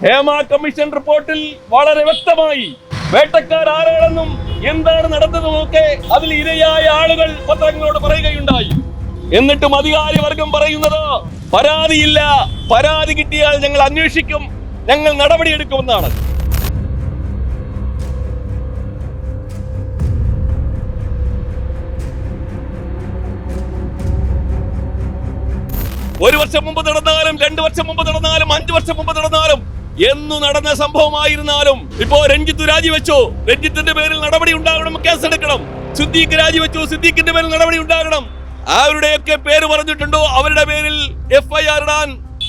Hema commission റിപ്പോർട്ടിൽ വളരെ വ്യക്തമായി വേട്ടക്കാർ ആരാണെന്നും എന്താണ് നടന്നതുമൊക്കെ അതിൽ ഇരയായ ആളുകൾ പത്രങ്ങളോട് പറയുകയുണ്ടായി. എന്നിട്ടും അധികാരി വർഗം പറയുന്നത് പരാതിയില്ല പരാതി കിട്ടിയാൽ ഞങ്ങൾ അന്വേഷിക്കും ഞങ്ങൾ നടപടിയെടുക്കുമെന്നാണ്. ഒരു വർഷം മുമ്പ് നടന്നാലും രണ്ടു വർഷം മുമ്പ് നടന്നാലും അഞ്ചു വർഷം മുമ്പ് നടന്നാലും എന്നു നടന്ന സംഭവമായിരുന്നാലും ഇപ്പോ രഞ്ജിത്ത് രാജിവെച്ചു? രഞ്ജിത്തിന്റെ പേരിൽ നടപടി ഉണ്ടാകണം കേസെടുക്കണം സിദ്ദീഖ് രാജിവെച്ചു? സിദ്ദീഖിന്റെ പേരിൽ നടപടി ഉണ്ടാകണം. അവരുടെയൊക്കെ പേര് പറഞ്ഞിട്ടുണ്ടോ? അവരുടെ പേരിൽ എഫ്ഐആർ ഇടാൻ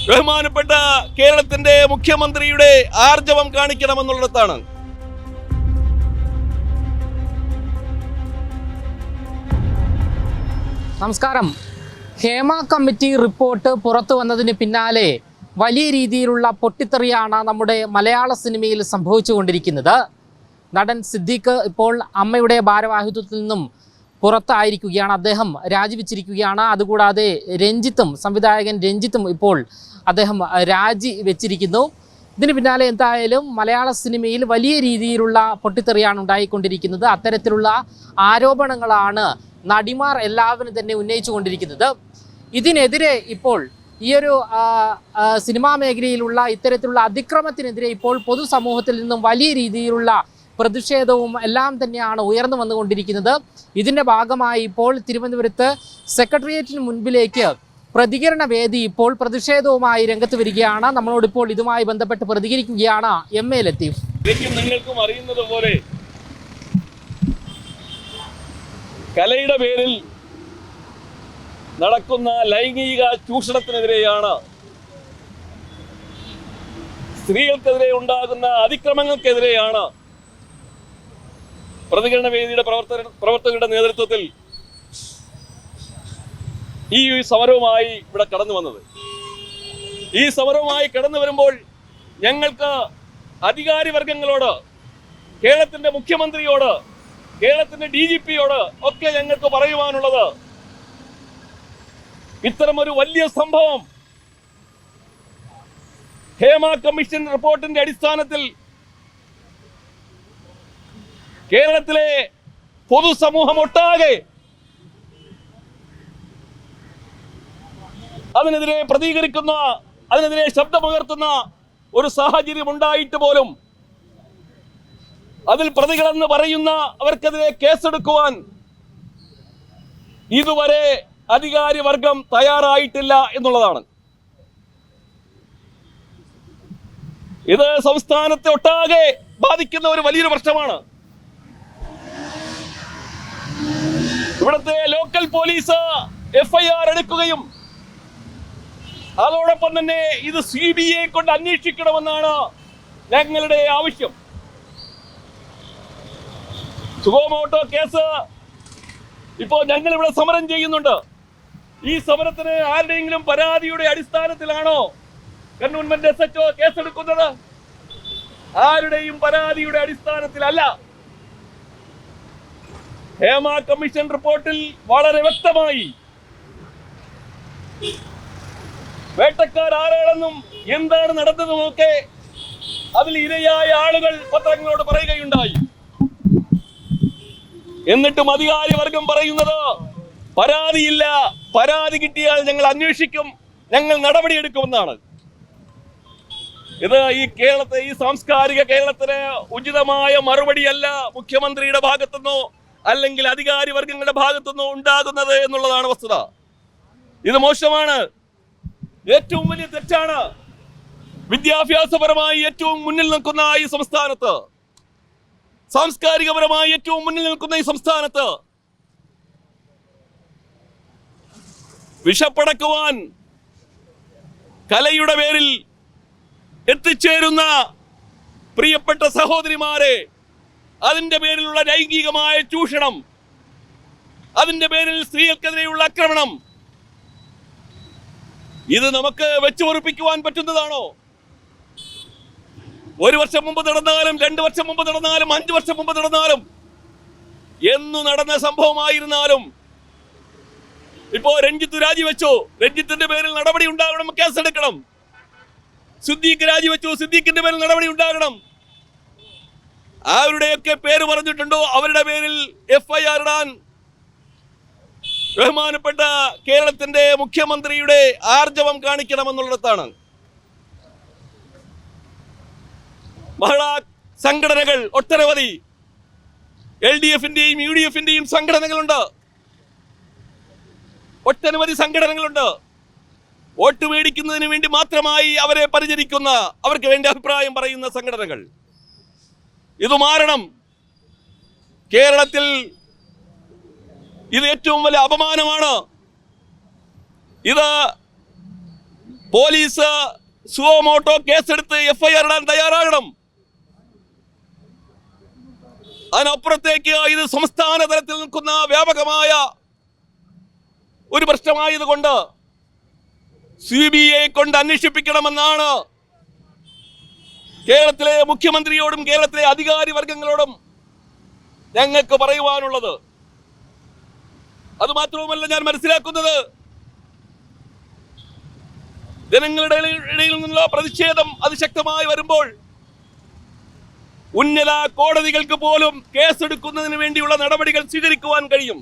ബഹുമാനപ്പെട്ട കേരളത്തിന്റെ മുഖ്യമന്ത്രിയുടെ ആർജവം കാണിക്കണമെന്നുള്ളിടത്താണ്. നമസ്കാരം. ഹേമ കമ്മിറ്റി റിപ്പോർട്ട് പുറത്തു വന്നതിന് പിന്നാലെ വലിയ രീതിയിലുള്ള പൊട്ടിത്തെറിയാണ് നമ്മുടെ മലയാള സിനിമയിൽ സംഭവിച്ചുകൊണ്ടിരിക്കുന്നത്. നടൻ സിദ്ദീഖ് ഇപ്പോൾ അമ്മയുടെ ഭാരവാഹിത്വത്തിൽ നിന്നും പുറത്തായിരിക്കുകയാണ്. അദ്ദേഹം രാജിവെച്ചിരിക്കുകയാണ്. അതുകൂടാതെ രഞ്ജിത്തും സംവിധായകൻ രഞ്ജിത്തും ഇപ്പോൾ അദ്ദേഹം രാജി വെച്ചിരിക്കുന്നു. ഇതിന് പിന്നാലെ എന്തായാലും മലയാള സിനിമയിൽ വലിയ രീതിയിലുള്ള പൊട്ടിത്തെറിയാണ് ഉണ്ടായിക്കൊണ്ടിരിക്കുന്നത്. അത്തരത്തിലുള്ള ആരോപണങ്ങളാണ് നടിമാർ എല്ലാവരും തന്നെ ഉന്നയിച്ചു കൊണ്ടിരിക്കുന്നത് ഇതിനെതിരെ ഇപ്പോൾ ഈ ഒരു സിനിമാ മേഖലയിലുള്ള ഇത്തരത്തിലുള്ള അതിക്രമത്തിനെതിരെ ഇപ്പോൾ പൊതുസമൂഹത്തിൽ നിന്നും വലിയ രീതിയിലുള്ള പ്രതിഷേധവും എല്ലാം തന്നെയാണ് ഉയർന്നു വന്നുകൊണ്ടിരിക്കുന്നത്. ഇതിന്റെ ഭാഗമായി ഇപ്പോൾ തിരുവനന്തപുരത്ത് സെക്രട്ടേറിയറ്റിന് മുൻപിലേക്ക് പ്രതികരണ വേദി ഇപ്പോൾ പ്രതിഷേധവുമായി രംഗത്ത് വരികയാണ്. നമ്മളോടിപ്പോൾ ഇതുമായി ബന്ധപ്പെട്ട് പ്രതികരിക്കുകയാണ് എം എ ലത്തീഫ്. നിങ്ങൾക്കും അറിയുന്നത് പോലെ കലയുടെ പേരിൽ നടക്കുന്ന ലൈംഗിക ചൂഷണത്തിനെതിരെയാണ്. സ്ത്രീകൾക്കെതിരെ ഉണ്ടാകുന്ന അതിക്രമങ്ങൾക്കെതിരെയാണ് പ്രതികരണ വേദിയുടെ പ്രവർത്തന പ്രവർത്തകരുടെ നേതൃത്വത്തിൽ ഈ സമരവുമായി ഇവിടെ കടന്നു വന്നത്. ഈ സമരവുമായി കടന്നു വരുമ്പോൾ ഞങ്ങൾക്ക് അധികാരി വർഗങ്ങളോട് കേരളത്തിന്റെ മുഖ്യമന്ത്രിയോട് കേരളത്തിന്റെ ഡി ജി പിയോട് ഒക്കെ ഞങ്ങൾക്ക് പറയുവാനുള്ളത് ഇത്തരമൊരു വലിയ സംഭവം. ഹേമ കമ്മീഷൻ റിപ്പോർട്ടിന്റെ അടിസ്ഥാനത്തിൽ കേരളത്തിലെ പൊതുസമൂഹം ഒട്ടാകെ അതിനെതിരെ പ്രതികരിക്കുന്ന അതിനെതിരെ ശബ്ദമുയർത്തുന്ന ഒരു സാഹചര്യം ഉണ്ടായിട്ട് പോലും അതിൽ പ്രതികളെന്ന് പറയുന്ന അവർക്കെതിരെ കേസെടുക്കുവാൻ ഇതുവരെ അധികാരി വർഗം തയ്യാറായിട്ടില്ല എന്നുള്ളതാണ്. ഇത് സംസ്ഥാനത്തെ ഒട്ടാകെ ബാധിക്കുന്ന ഒരു വലിയൊരു പ്രശ്നമാണ്. ഇവിടുത്തെ ലോക്കൽ പോലീസ് എഫ്ഐആർ എടുക്കുകയും അതോടൊപ്പം തന്നെ ഇത് സി ബി ഐ കൊണ്ട് അന്വേഷിക്കണമെന്നാണ് ഞങ്ങളുടെ ആവശ്യം. സുഗോമോട്ടോ കേസ് ഇപ്പോൾ ഞങ്ങൾ ഇവിടെ സമരം ചെയ്യുന്നുണ്ട്. ഈ സമരത്തിന് ആരുടെയെങ്കിലും പരാതിയുടെ അടിസ്ഥാനത്തിലാണോ കണ്ണൂൺമെന്റ് എസ് എച്ച് കേസെടുക്കുന്നത്? ആരുടെയും പരാതിയുടെ അടിസ്ഥാനത്തിലല്ല. ഹേമ കമ്മീഷൻ റിപ്പോർട്ടിൽ വളരെ വ്യക്തമായി വേട്ടക്കാർ ആരാണെന്നും എന്താണ് നടന്നതുമൊക്കെ അതിൽ ഇരയായ ആളുകൾ പത്രങ്ങളോട് പറയുകയുണ്ടായി. എന്നിട്ടും അധികാരി വർഗം പറയുന്നത് പരാതിയില്ല. പരാതി കിട്ടിയാൽ ഞങ്ങൾ അന്വേഷിക്കും. ഞങ്ങൾ നടപടിയെടുക്കുമെന്നാണ്. ഇത് ഈ കേരളത്തെ ഈ സാംസ്കാരിക കേരളത്തിന് ഉചിതമായ മറുപടിയല്ല മുഖ്യമന്ത്രിയുടെ ഭാഗത്തുനിന്നോ അല്ലെങ്കിൽ അധികാരി വർഗങ്ങളുടെ ഭാഗത്തുനിന്നോ ഉണ്ടാകുന്നത് എന്നുള്ളതാണ് വസ്തുത. ഇത് മോശമാണ്. ഏറ്റവും വലിയ തെറ്റാണ്. വിദ്യാഭ്യാസപരമായി ഏറ്റവും മുന്നിൽ നിൽക്കുന്ന ഈ സംസ്ഥാനത്ത് സാംസ്കാരികപരമായി ഏറ്റവും മുന്നിൽ നിൽക്കുന്ന ഈ സംസ്ഥാനത്ത് വിഷപ്പടക്കുവാൻ കലയുടെ പേരിൽ എത്തിച്ചേരുന്ന പ്രിയപ്പെട്ട സഹോദരിമാരെ അതിന്റെ പേരിലുള്ള ലൈംഗികമായ ചൂഷണം അതിന്റെ പേരിൽ സ്ത്രീകൾക്കെതിരെയുള്ള ആക്രമണം ഇത് നമുക്ക് വെച്ചു പൊറുപ്പിക്കുവാൻ പറ്റുന്നതാണോ? ഒരു വർഷം മുമ്പ് നടന്നാലും രണ്ട് വർഷം മുമ്പ് നടന്നാലും അഞ്ചു വർഷം മുമ്പ് നടന്നാലും എന്നു നടന്ന സംഭവമായിരുന്നാലും ഇപ്പോ രഞ്ജിത്ത് രാജിവെച്ചു? രഞ്ജിത്തിന്റെ പേരിൽ നടപടി ഉണ്ടാകണം കേസെടുക്കണം സിദ്ദീഖ് രാജിവെച്ചു? സിദ്ദീഖിന്റെ പേരിൽ നടപടി ഉണ്ടാകണം. ആരുടെയൊക്കെ പേര് പറഞ്ഞിട്ടുണ്ടോ? അവരുടെ പേരിൽ എഫ്ഐആർ ഇടാൻ. ബഹുമാനപ്പെട്ട കേരളത്തിന്റെ മുഖ്യമന്ത്രിയുടെ ആർജവം കാണിക്കണമെന്നുള്ളിടത്താണ്. മഹിളാ സംഘടനകൾ ഒട്ടനവധി. എൽ ഡി എഫിന്റെയും യു ഡി എഫിന്റെയും സംഘടനകളുണ്ട്. ഒട്ടനവധി സംഘടനകളുണ്ട്. വോട്ട് മേടിക്കുന്നതിന് വേണ്ടി മാത്രമായി അവരെ പരിചരിക്കുന്ന അവർക്ക് വേണ്ടി അഭിപ്രായം പറയുന്ന സംഘടനകൾ. ഇത് മാറണം. കേരളത്തിൽ ഇത് ഏറ്റവും വലിയ അപമാനമാണ്. ഇത് പോലീസ് സുവമോട്ടോ കേസെടുത്ത് എഫ്ഐആർ ഇടാൻ തയ്യാറാകണം. അതിനപ്പുറത്തേക്ക് ഇത് സംസ്ഥാന തലത്തിൽ നിൽക്കുന്ന വ്യാപകമായ ഒരു പ്രശ്നമായതുകൊണ്ട് സി ബി ഐ കൊണ്ട് അന്വേഷിപ്പിക്കണമെന്നാണ് കേരളത്തിലെ മുഖ്യമന്ത്രിയോടും കേരളത്തിലെ അധികാരി വർഗങ്ങളോടും ഞങ്ങൾക്ക് പറയുവാനുള്ളത്. അത് മാത്രവുമല്ല ഞാൻ മനസ്സിലാക്കുന്നത് ജനങ്ങളുടെ ഇടയിൽ നിന്നുള്ള പ്രതിഷേധം അതിശക്തമായി വരുമ്പോൾ ഉന്നത കോടതികൾക്ക് പോലും കേസെടുക്കുന്നതിന് വേണ്ടിയുള്ള നടപടികൾ സ്വീകരിക്കുവാൻ കഴിയും.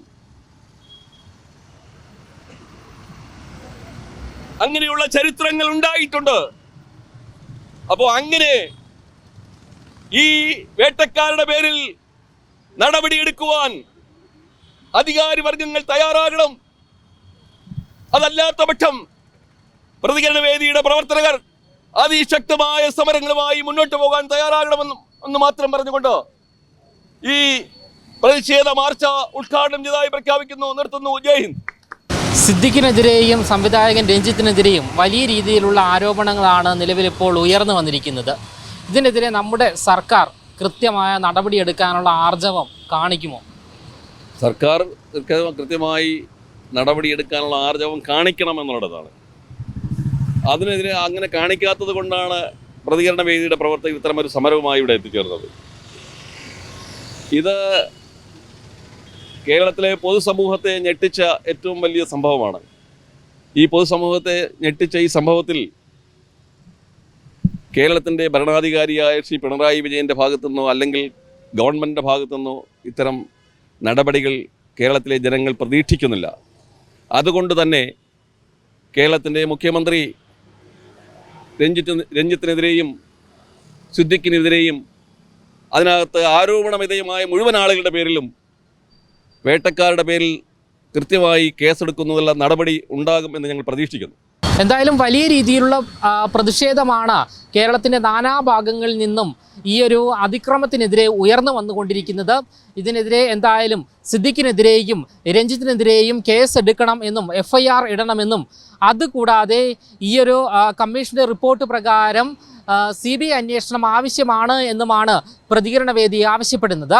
അങ്ങനെയുള്ള ചരിത്രങ്ങൾ ഉണ്ടായിട്ടുണ്ട്. അപ്പോൾ അങ്ങനെ ഈ വേട്ടക്കാരുടെ പേരിൽ നടപടിയെടുക്കുവാൻ അധികാരി വർഗങ്ങൾ തയ്യാറാകണം. അതല്ലാത്ത പക്ഷം പ്രതികരണ വേദിയുടെ പ്രവർത്തകർ അതിശക്തമായ സമരങ്ങളുമായി മുന്നോട്ട് പോകാൻ തയ്യാറാകണമെന്നും എന്ന് മാത്രം പറഞ്ഞുകൊണ്ട് ഈ പ്രതിഷേധ മാർച്ച ഉദ്ഘാടനം ചെയ്തതായി പ്രഖ്യാപിക്കുന്നു. നിർത്തുന്നു. ജയ് ഹിന്ദ്. സിദ്ദിഖിനെതിരെയും സംവിധായകൻ രഞ്ജിത്തിനെതിരെയും വലിയ രീതിയിലുള്ള ആരോപണങ്ങളാണ് നിലവിലിപ്പോൾ ഉയർന്നു വന്നിരിക്കുന്നത്. ഇതിനെതിരെ നമ്മുടെ സർക്കാർ കൃത്യമായ നടപടിയെടുക്കാനുള്ള ആർജവം കാണിക്കുമോ? സർക്കാർ കൃത്യ- കൃത്യമായി നടപടിയെടുക്കാനുള്ള ആർജവം കാണിക്കണമെന്നുള്ളതാണ്. അതിനെതിരെ അങ്ങനെ കാണിക്കാത്തത് കൊണ്ടാണ് പ്രതികരണ വേദിയുടെ പ്രവർത്തകർ ഇത്തരമൊരു സമരവുമായി ഇവിടെ എത്തിച്ചേർന്നത്. ഇത് കേരളത്തിലെ പൊതുസമൂഹത്തെ ഞെട്ടിച്ച ഏറ്റവും വലിയ സംഭവമാണ്. ഈ പൊതുസമൂഹത്തെ ഞെട്ടിച്ച ഈ സംഭവത്തിൽ കേരളത്തിന്റെ ഭരണാധികാരിയായ ശ്രീ പിണറായി വിജയന്റെ ഭാഗത്തുനിന്നോ അല്ലെങ്കിൽ ഗവൺമെന്റിന്റെ ഭാഗത്തുനിന്നോ ഇത്തരം നടപടികൾ കേരളത്തിലെ ജനങ്ങൾ പ്രതീക്ഷിക്കുന്നില്ല. അതുകൊണ്ട് തന്നെ കേരളത്തിന്റെ മുഖ്യമന്ത്രി രഞ്ജിത്ത് രഞ്ജിത്തിനെതിരെയും സിദ്ദിഖിനെതിരെയും അതിനകത്ത് ആരോപണവിധേയമായ മുഴുവൻ ആളുകളുടെ പേരിലും വേട്ടക്കാരുടെ പേരിൽ കൃത്യമായി കേസെടുക്കുന്നതിനുള്ള നടപടി ഉണ്ടാകും എന്ന് ഞങ്ങൾ പ്രതീക്ഷിക്കുന്നു. എന്തായാലും വലിയ രീതിയിലുള്ള പ്രതിഷേധമാണ് കേരളത്തിന്റെ നാനാഭാഗങ്ങളിൽ നിന്നും ഈ ഒരു അതിക്രമത്തിനെതിരെ ഉയർന്നു വന്നുകൊണ്ടിരിക്കുന്നത്. ഇതിനെതിരെ എന്തായാലും സിദ്ദിഖിനെതിരെയും രഞ്ജിത്തിനെതിരെയും കേസ് എടുക്കണം എന്നും എഫ് ഐ ആർ ഇടണമെന്നും അതുകൂടാതെ ഈയൊരു ആ, റിപ്പോർട്ട് പ്രകാരം സി ബി ഐ അന്വേഷണം ആവശ്യമാണ് എന്നുമാണ് പ്രതികരണ വേദി ആവശ്യപ്പെടുന്നത്.